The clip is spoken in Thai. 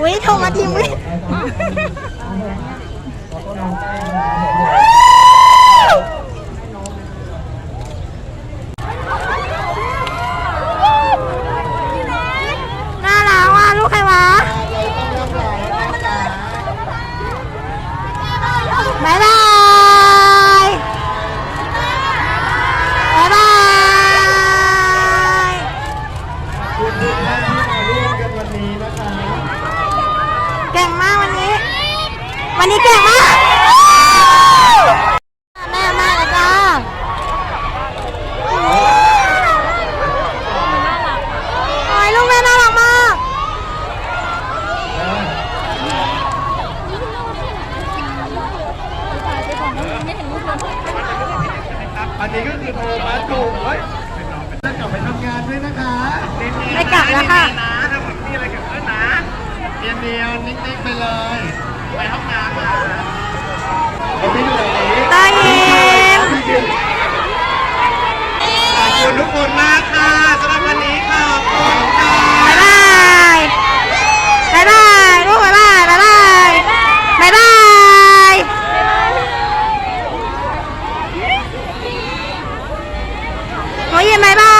อุ้ยโทรมาทีมวิน่ารักว่ะลูกใครวะบายบายบายบาย คุณทุกท่านที่มาร่วมกันวันนี้นะคะ เก่งมากวันนี้ วันนี้เก่งมาก แม่มากเลยจ้าโอ้ยลูกแม่น่ารักมาก อันนี้ก็คือโทรมาถูกเฮ้ยจะกลับไปทำงานด้วยนะคะไม่กลับแล้วค่ะ ถ้าผมมีอะไรกับเพื่อนนะเดียวเดียวๆนิ่งๆไปเลย ไปห้งน้ำมาเอาพี่เหลือตายิ้มขอบคุณทุกคนมากค่ะสำหรับวันนี้ขอบคุณค่ะบายบายบายบายลูกบายบายบายบายบายบายหนูยิ้มบายบาย